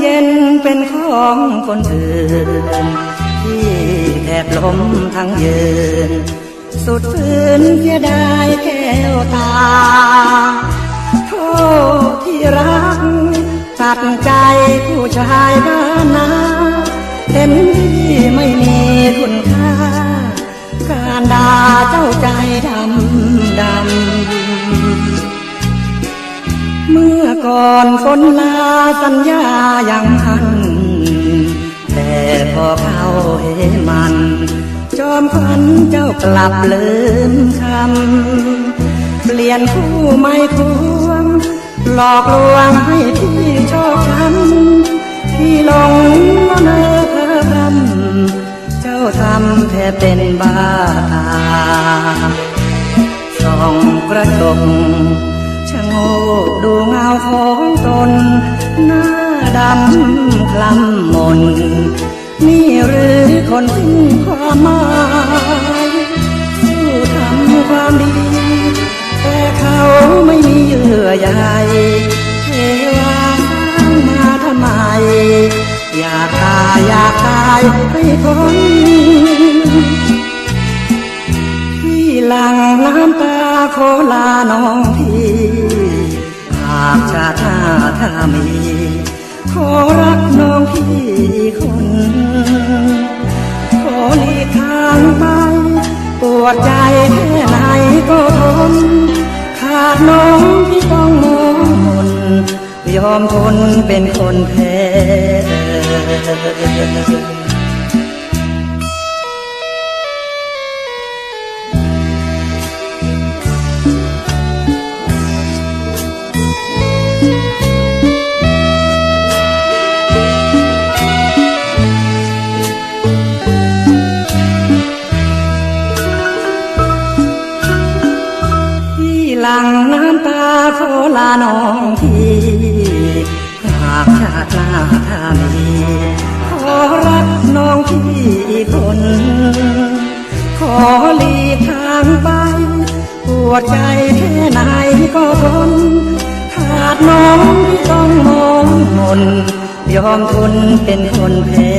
เย็นเป็นของคนอื่น ที่แทบล้มทั้งยืน สุดฝืนเสียดายแก้วตาโทษที่รักตัดใจผู้ชายบ้านนาเห็นที่ไม่มี นคนลาสัญญาอย่างหัน แต่พอเข้าเหมัน จอมขวัญเจ้ากลับลืมคำ เปลี่ยนคู่ไม่ควงหลอกลวงให้พี่ชอบช้ำพี่หลงละเมอเพ้อพรำเจ้าทำแทบเป็นบ้าตาส่องกระจกชะโงก ดูเงาของตน หน้าดำคล้ำมน นี่หรือคนสิ้นความหมายสู้ทำความดี แต่เขาไม่มีเยื่อใยเทวาสร้างมาทำไม อยากตายอยากตายให้พ้นพี่หลังน้ำตาขอลาน้องพี่ากชาติหน้าถ้ามี ขอรักน้องพี่คน ขอหลีกทางไป ปวดใจแค่ไหนก็ทน ขาดน้องที่ต้องมองมนยอมทนเป็นคนแพ้ หลังน้ำตาขอลาน้องพี่หากชาติหน้าถ้ามีขอรักน้องพี่คน ขอหลีกทางไปปวดใจแค่ไหนก็ทนขาดน้องที่ต้องมองมนยอมทนเป็นคนแพ้